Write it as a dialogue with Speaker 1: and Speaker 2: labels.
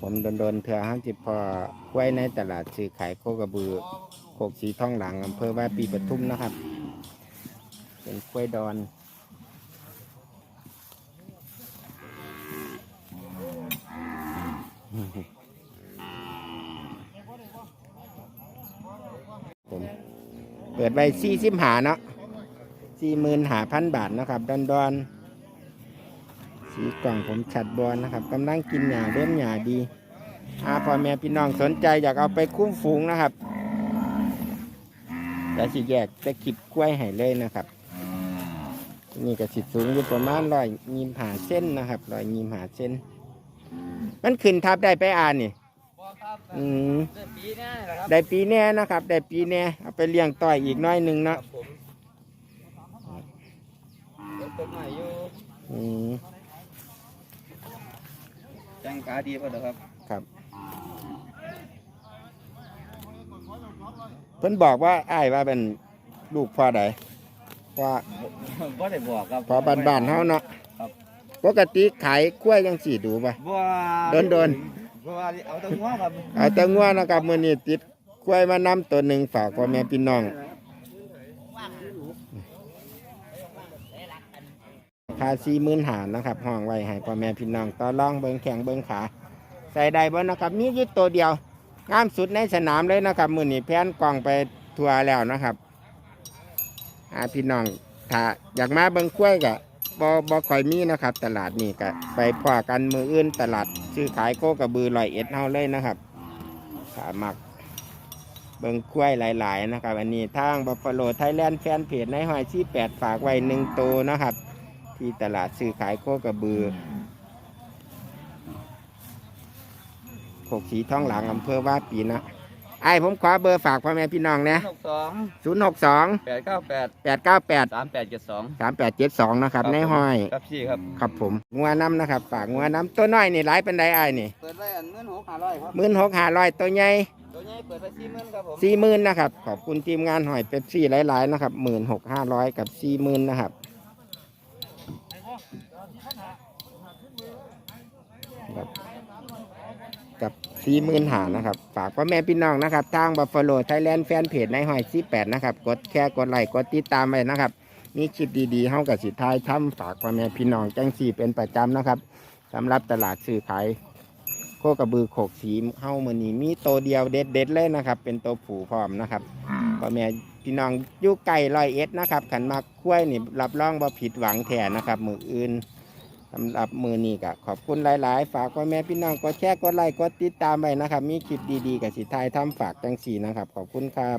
Speaker 1: ผมโดนๆเถื่อห้างจิพอไว้ในตลาดซื้อขายโคกระบือโคกสีทองหลังอำเภอว่าปีปทุมนะครับ เป็นกล้วยดอนผมเปิดไว้สี่สิบหาเนาะสี่หมื่นหาพันบาทนะครับดอนดอน สีกล่องผมชัดบอลนะครับกำลังกินหญ้าเล่นหญ้าดีอาพ่อแม่พี่น้องสนใจอยากเอาไปคุ้มฝูงนะครับแต่สิแยกจะขิดกล้วยให้เลยนะครับ นี่ก็สิสูงอยู่ประมาณร้อยยีมหาเส้นนะครับร้อยยีมหาเส้น มันขึ้นทับได้ไปอ่านนี่
Speaker 2: บ่ครับ
Speaker 1: อืม
Speaker 2: ได้ปีหน้าแหละครับ
Speaker 1: ได้ปีแน่นะครับ ได้ปีแน่เอาไปเลี้ยงต่อยอีกหน้อยหนึ่ง
Speaker 2: ค
Speaker 1: เนาะ
Speaker 2: รับผมเด็กเป็นใหม่อยู่
Speaker 1: อืม
Speaker 2: จังกาดีป่ะเด้อครับ
Speaker 1: ครับ เพิ่นบอกว่าอ้ายว่าเป็นลูกพ่อใดว่า
Speaker 2: บ่ได้บอกครับ
Speaker 1: พอบ้านๆเฮาเนาะ
Speaker 2: ครับ
Speaker 1: ปกติขายกล้วยจังสี่ดูป่ะ
Speaker 2: บ่
Speaker 1: โดน
Speaker 2: บ่ว่าเอาแตะงัวครับ
Speaker 1: เอาแต่งัวนะครับมื้อนี้ติดกล้วยมานำตัวหนึ่งฝากพ่อแม่พี่น้อง ค่าสี่หมื่นหานะครับห้องไว้ให้พ่อแม่พี่น้องต่อรองเบิงแข่งเบิงขา ใส่ได้บ่นะครับมียู่ตัวเดียวงามสุดในสนามเลยนะครับ มือนี้แพนกล่องไปทัวร์แล้วนะครับอาพี่น้องถ้าอยากมาเบิงกล้วยก็บ่บ่ค่อยมีนะครับ ตลาดนี่ก็ไปพอกันมืออื่นตลาดซื้อขายโคกระบือลอยเอ็ดเฮาเลยนะครับถ้ามักเบิงกล้วยหลาย ๆ นะครับ อันนี้ทางบัฟฟาโลไทยแลนด์แฟนเพจในหอยที่แปดฝากไว้หนึ่งตัวนะครับ ที่ตลาดซื้อขายโคกระบือโคกสีท้องหลังอำเภอว่าปีนะไอ้ายผมขอเบอร์ฝากพ่อแม่พี่น้องนะ
Speaker 2: หกสอง
Speaker 1: ศูนย์หกสอง
Speaker 2: แปดเก้าแปด
Speaker 1: แปดเก้าแปด
Speaker 2: สามแปดเจ็ดสอง
Speaker 1: สามแปดเจ็ดสองนะครับในห้อย
Speaker 2: ครับพี่ครับ
Speaker 1: ครับผมงัวน้ำนะครับฝากงัวน้ำตัวน้อยนี่หลายเป็นไดไอ้ายนี่
Speaker 2: เปิดไว้อันหมื่นหกห้าร้อยครับ
Speaker 1: หมื่นหกห้าร้อยตัวใหญ่
Speaker 2: ตัวใหญ่เปิดไปสี่หมื่นครับผม
Speaker 1: สี่หมื่นนะครับขอบคุณทีมงานหอยเป็ปซี่หลายๆนะครับหมื่นหกห้าร้อยกับสี่หมื่นนะครับ ครับกับสี่หมื่นหานะครับ ฝากพ่อแม่พี่น้องนะครับ ทางบัฟฟาโลไทยแลนด์แฟนเพจในหอยซีแปดนะครับ กดแค่กดไลค์กดติดตามไว้นะครับ มีคลิปดีๆเฮากับสิทายทำฝากพ่อแม่พี่น้องแจังสี่เป็นประจำนะครับสำหรับตลาดซื้อขายโคกระบือโขกสีเฮ้ามือนี้มีโตวเดียวเด็ดเด็ดเลยนะครับ เป็นตัวผูพร้อมนะครับพ่อแม่พี่น้องยู่ไก่ลอยเอ็ดนะครับขันมาคุ้ยนี่รับรองบ่ผิดหวังแท้นะครับ มืออื่น สำหรับมือนี้ก็ขอบคุณหลายๆ ฝากพ่อแม่พี่น้องกดแชร์กดไลค์กดติดตามไว้นะครับ มีคลิปดีๆกับสิทายทำฝากจังสีนะครับ ขอบคุณครับ